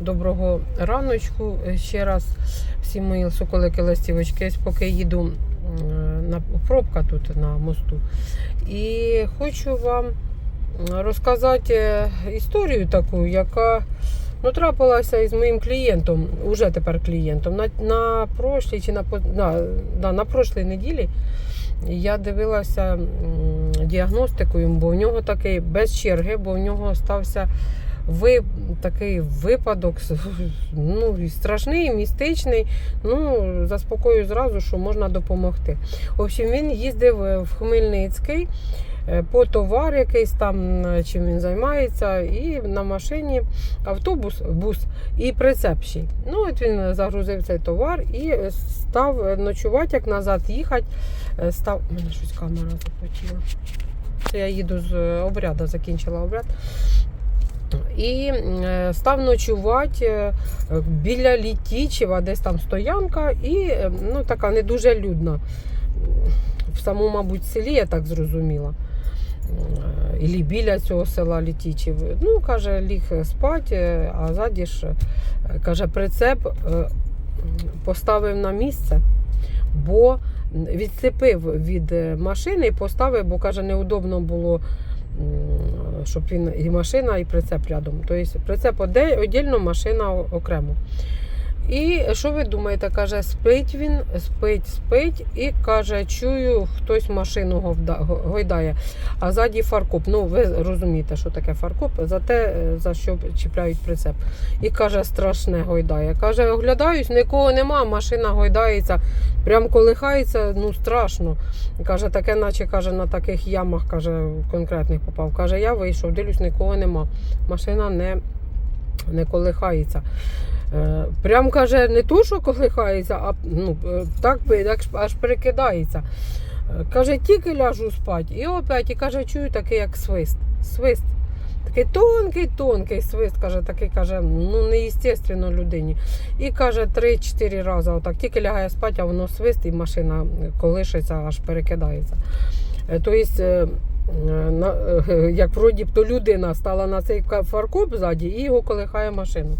Доброго раночку ще раз всі мої соколики ластівочки. Поки їду на пробка тут на мосту. І хочу вам розказати е, історію таку, яка ну, трапилася із моїм клієнтом, уже тепер клієнтом. На, на прошлій чи на, на, да, на прошлій неділі я дивилася діагностикою, бо в нього такий без черги, бо в нього стався ви, такий випадок ну, страшний, містичний. Ну, заспокою зразу, що можна допомогти. В общем, він їздив е, в Хмельницький е, по товар якийсь там, е, чим він займається, і на машині автобус, бус і прицеп Ну, от він загрузив цей товар і став ночувати, як назад їхати. Став... У мене щось камера запотіла. Це я їду з обряду, закінчила обряд. І е, став ночувати е, біля Літічева, десь там стоянка, і е, ну, така не дуже людна. В самому, мабуть, селі, я так зрозуміла. Ілі біля цього села Літічів. Ну, каже, ліг спать, е, а ззаді ж, каже, прицеп поставив на місце, бо відцепив від машини і поставив, бо каже, неудобно було щоб він і машина, і прицеп рядом. Тобто прицеп віддільно, машина окремо. І що ви думаєте? Каже, спить він, спить, спить, і каже, чую, хтось машину гойдає. А ззаді фаркоп. Ну, ви розумієте, що таке фаркоп, за те, е, за що чіпляють прицеп. І каже, страшне гойдає. Каже, оглядаюсь, нікого нема, машина гойдається, прям колихається, ну страшно. Каже, таке, наче каже, на таких ямах каже, конкретних попав. Каже, я вийшов, дивлюсь, нікого нема. Машина не, не колихається. Е, Прям каже, не то, що колихається, а ну, е, так аж перекидається. Е, Каже, тільки ляжу спать. І опять, і каже, чую такий, як свист. Свист. Такий тонкий, тонкий свист, каже, такий каже, ну неестественно людині. І каже, 3-4 рази отак, тільки лягає спать, а воно свист, і машина колишиться, аж перекидається. Тобто, як вроді б то людина стала на цей фаркоп ззаді і його колихає машину.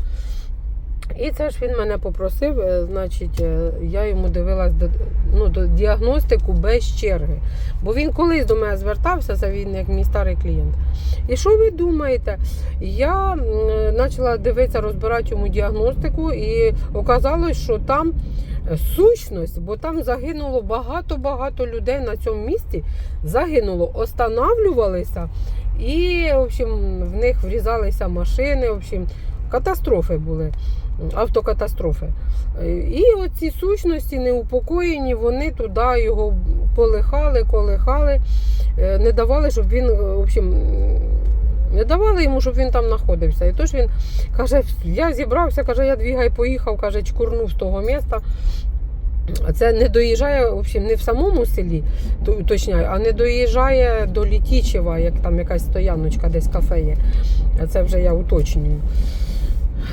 І це ж він мене попросив, е, значить, е, я йому дивилась до, ну, до діагностику без черги. Бо він колись до мене звертався, це він як мій старий клієнт. І що ви думаєте? Я е, почала дивитися, розбирати йому діагностику, і оказалось, що там е, сущність, бо там загинуло багато-багато людей на цьому місці. Загинуло, останавлювалися, і в общем, в них врізалися машини. В общем, катастрофи були, автокатастрофи. І оці сущності неупокоєні, вони туди його полихали, колихали, е, не давали, щоб він, в общем, не давали йому, щоб він там знаходився. І тож він каже, я зібрався, каже, я двігай поїхав, каже, чкурнув з того міста. Це не доїжджає в общем, не в самому селі, точняю, а не доїжджає до Літічева, як там якась стояночка, десь кафе є. Це вже я уточнюю.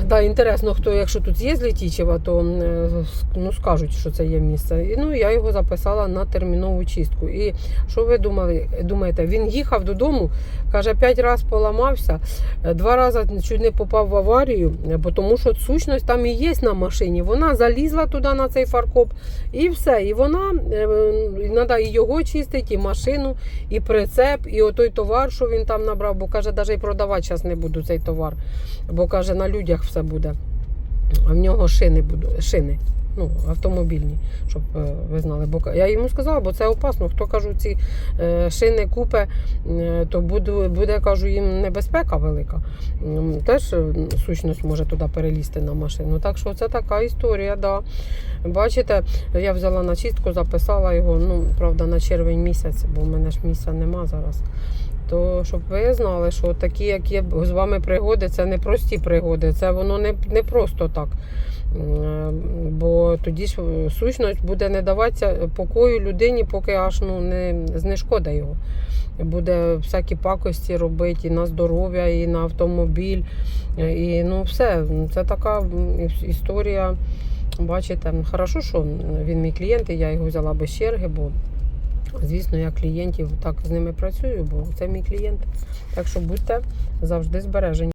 Да, інтересно, хто, якщо тут є з Літічева, то е, ну, скажуть, що це є місце. І, ну, я його записала на термінову чистку. І що ви думали, думаєте? Він їхав додому, каже, п'ять разів поламався, е, два рази чуть не попав в аварію, бо тому що сущність там і є на машині. Вона залізла туди на цей фаркоп, і все. І вона треба і його чистити, і машину, і прицеп, і отой товар, що він там набрав, бо каже, навіть продавати зараз не буду цей товар. Бо каже, на людях все буде. А в нього шини будуть, шини. Ну, автомобільні, щоб е, ви знали. Бо я йому сказала, бо це опасно. Хто кажу, ці е, шини купе, е, то буде, буде, кажу, їм небезпека велика. Теж сущність може туди перелізти на машину. Так що це така історія, да. Бачите, я взяла на чистку, записала його, ну, правда, на червень місяць, бо в мене ж місця нема зараз. То щоб ви знали, що такі, як є з вами пригоди, це не прості пригоди, це воно не, не просто так. Бо тоді е, сущність буде не даватися покою людині, поки аж ну, не знешкода його. Буде всякі пакості робити і на здоров'я, і на автомобіль. І ну все. Це така історія. Бачите, хорошо, що він мій клієнт, і я його взяла без черги, бо Звісно, я клієнтів так з ними працюю, бо це мій клієнт. Так що будьте завжди збережені.